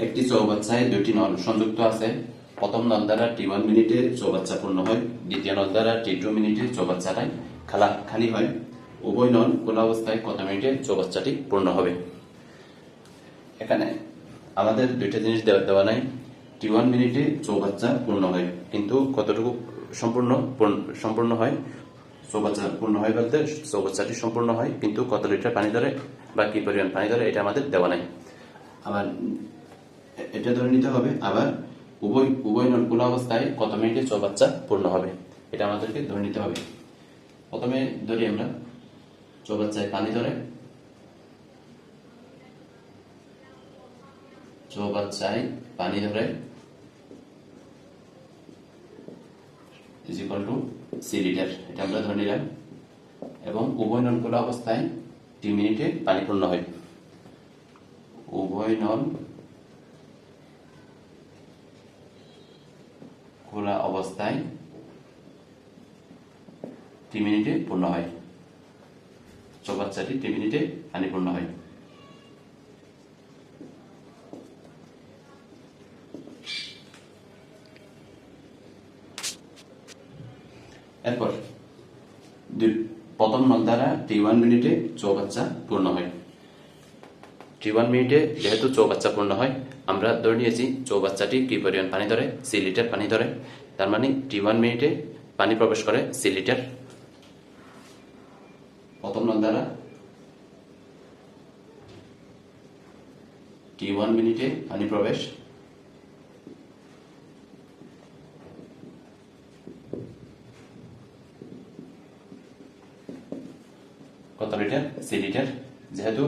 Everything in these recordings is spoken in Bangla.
একটি চৌবাচ্চায় দুটি নল সংযুক্ত আছে। প্রথম নল দ্বারা টি ওয়ান মিনিটে চৌবাচ্চা পূর্ণ হয়, দ্বিতীয় নল দ্বারা টি টু মিনিটে চৌবাচ্চাটাই খালা খালি হয়। উভয় নল খোলা অবস্থায় কত মিনিটে চৌবাচ্চাটি পূর্ণ হবে? এখানে আমাদের দুইটা জিনিস দেওয়া দেওয়া নাই। টি ওয়ান মিনিটে চৌবাচ্চা পূর্ণ হয়, কিন্তু কতটুকু সম্পূর্ণ পূর্ণ- সম্পূর্ণ হয়? চৌবাচ্চা পূর্ণ হয় বলতে চৌবাচ্চাটি সম্পূর্ণ হয়, কিন্তু কত লিটার পানি ধরে বা কি পরিমাণ পানি ধরে এটা আমাদের দেওয়া নাই। আবার এটা ধরে নিতে হবে। আবার উভয় উভয় নল খোলা অবস্থায় কত মিনিটে চৌবাচ্চা পূর্ণ হবে। এটা আমাদেরকে ধরে নিতে হবে। প্রথমে ধরি আমরা। চৌবাচ্চায় পানি ধরে। চৌবাচ্চায় পানি ধরে। ইজ টু সি লিটার এটা আমরা ধরে নিলাম। এবং উভয় নল খোলা অবস্থায় তিন মিনিটে পানি পূর্ণ হয়। উভয় নল খোলা অবস্থায় টি মিনিটে পূর্ণ হয়। চৌবাচ্চাটি টি মিনিটে পানি পূর্ণ হয়। এরপর প্রথম নল দ্বারা টি ওয়ান মিনিটে চৌবাচ্চা পূর্ণ হয়। টি ওয়ান মিনিটে যেহেতু চৌবাচ্চা পূর্ণ হয়, আমরা ধরে নিয়েছি চৌবাচ্চাটি কি পরিমাণ পানি ধরে? সি লিটার পানি ধরে। তার মানে টি ওয়ান মিনিটে পানি প্রবেশ করে সি লিটার। প্রথম নল দ্বারা। টি ওয়ান মিনিটে পানি প্রবেশ। কত লিটার? C litre. যেহেতু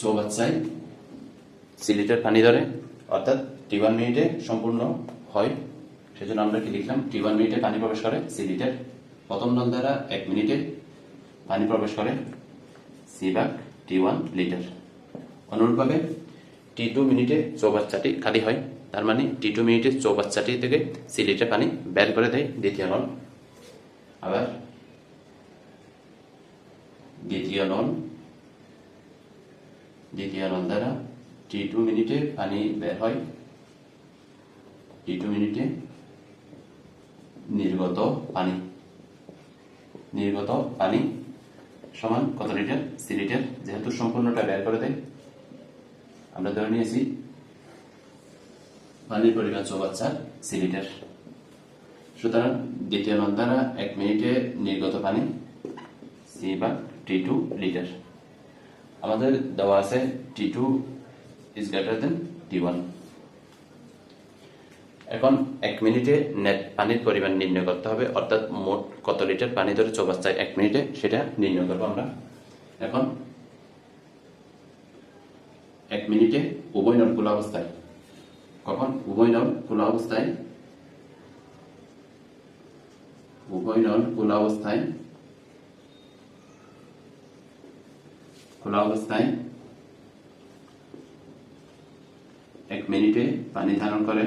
চৌবাচ্চায় সি লিটার পানি ধরে। অর্থাৎ টি ওয়ান মিনিটে সম্পূর্ণ হয়। সেজন্য আমরা কি লিখলাম? টি ওয়ান মিনিটে পানি প্রবেশ করে সি লিটার। প্রথম নল দ্বারা এক মিনিটে পানি প্রবেশ করে সি ভাগ টি ওয়ান লিটার। অনুরূপভাবে টি টু মিনিটে চৌবাচ্চাটি খালি হয়। তার মানে টি টু মিনিটে চৌবাচ্চাটি থেকে সি লিটার পানি বের করে দেয় দ্বিতীয় নল। আবার দ্বিতীয় নল দ্বিতীয় নল দ্বারা টি টু মিনিটে পানি বের হয়। টি টু মিনিটে নির্গত পানি। নির্গত পানি সমান কত লিটার সি লিটার যেহেতু সম্পূর্ণটা বের করে দেয় আমরা ধরে নিয়েছি পানির পরিমাণ চৌবাচ্চা সি লিটার সুতরাং দ্বিতীয় নল দ্বারা এক মিনিটে নির্গত পানি সি বা টি টু লিটার আমাদের দেওয়া আছে T two is greater than T one এখন এক মিনিটে নেট পানির পরিমাণ নির্ণয় করতে হবে, অর্থাৎ মোট কত লিটার পানি ধরে চৌবাচ্চায় এক মিনিটে, সেটা নির্ণয় করব আমরা। এখন এক মিনিটে উভয় নল খোলা অবস্থায়। কখন? উভয় নল খোলা অবস্থায়। উভয় নল খোলা অবস্থায় খোলা অবস্থায় এক মিনিটে পানি ধারণ করে।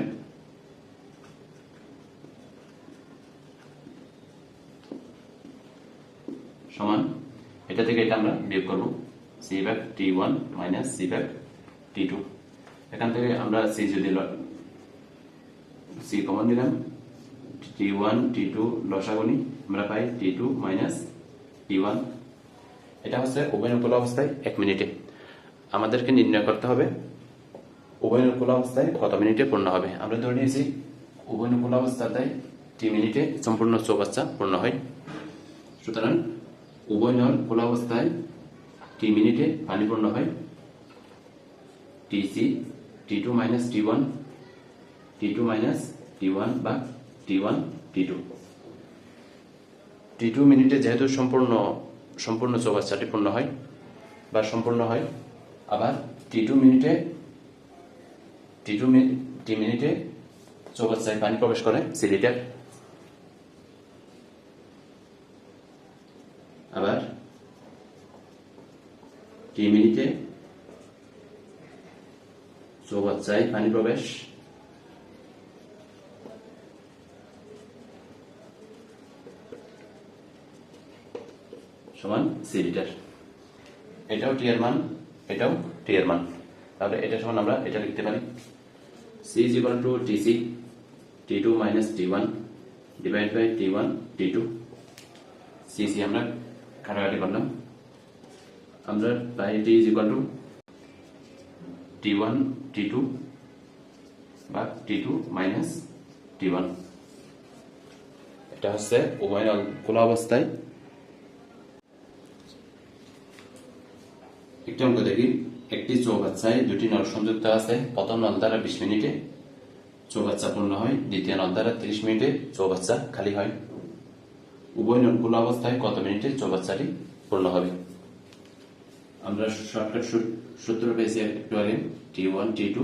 সমান, এটা থেকে এটা আমরা বিয়োগ করব। C back T one minus C back T two এখান থেকে আমরা সি যদি সি কমন নিলাম টি ওয়ান টি টু লসাগুনি আমরা পাই T two minus T one এটা হচ্ছে উভয়নুকূল অবস্থায় এক মিনিটে। আমাদেরকে নির্ণয় করতে হবে উভয়নুকূল অবস্থায় কত মিনিটে পূর্ণ হবে? আমরা ধরে নিয়েছি উভয়নুকূল অবস্থাতে টি মিনিটে সম্পূর্ণ চৌবাচ্চা পূর্ণ হয়। সুতরাং উভয় নল খোলা অবস্থায় টি মিনিটে পানি পূর্ণ হয়। T C T two minus T one T two minus T one বা T one T two T two মিনিটে যেহেতু সম্পূর্ণ সম্পূর্ণ চৌবাচ্চাটি পূর্ণ হয় বা সম্পূর্ণ হয়। আবার টি টু মিনিটে টি টু টি মিনিটে চৌবাচ্চায় পানি প্রবেশ করে সি লিটার আবার টি মিনিটে চৌবাচ্চায় পানি প্রবেশ সমান সি লিটার। এটাও টি এর মান, এটাও টি এর মান। তাহলে এটা সমান আমরা এটা লিখতে পারি। C is equal to T C T two minus T one divide by T one T two C C আমরা কাটাকাটি করলাম। আমরা পাই T is equal to T one T two বা T two minus T one এটা হচ্ছে উভয় খোলা অবস্থায় একটি অঙ্ক দেখি। একটি চৌবাচ্চায় দুটি নল সংযুক্ত আছে। প্রথম নল দ্বারা বিশ মিনিটে চৌবাচ্চা পূর্ণ হয়। দ্বিতীয় নল দ্বারা ত্রিশ মিনিটে চৌবাচ্চা খালি হয়। উভয় নল খোলা অবস্থায় কত মিনিটে চৌবাচ্চাটি পূর্ণ হবে? আমরা শর্টকাট সূত্র পেয়েছি একটু আগে। T one T two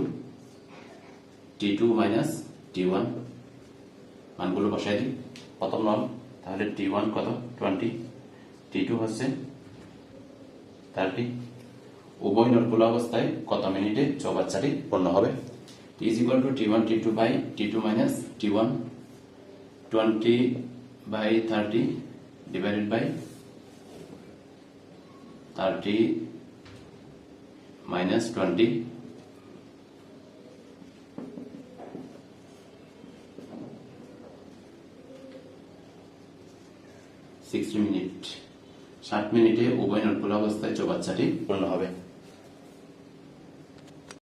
T two minus T one মানগুলো বসাই দিই। প্রথম নল, তাহলে টি ওয়ান কত? টোয়েন্টি টি টু হচ্ছে থার্টি উভয় নোট খোলা অবস্থায় কত মিনিটে চৌবাচ্চাটি পূর্ণ হবে? T is equal to T one T two by T two minus T one twenty by thirty divided by thirty minus twenty sixty minute ষাট মিনিটে উভয় নোট খোলা অবস্থায় চৌবাচ্চাটি পূর্ণ হবে।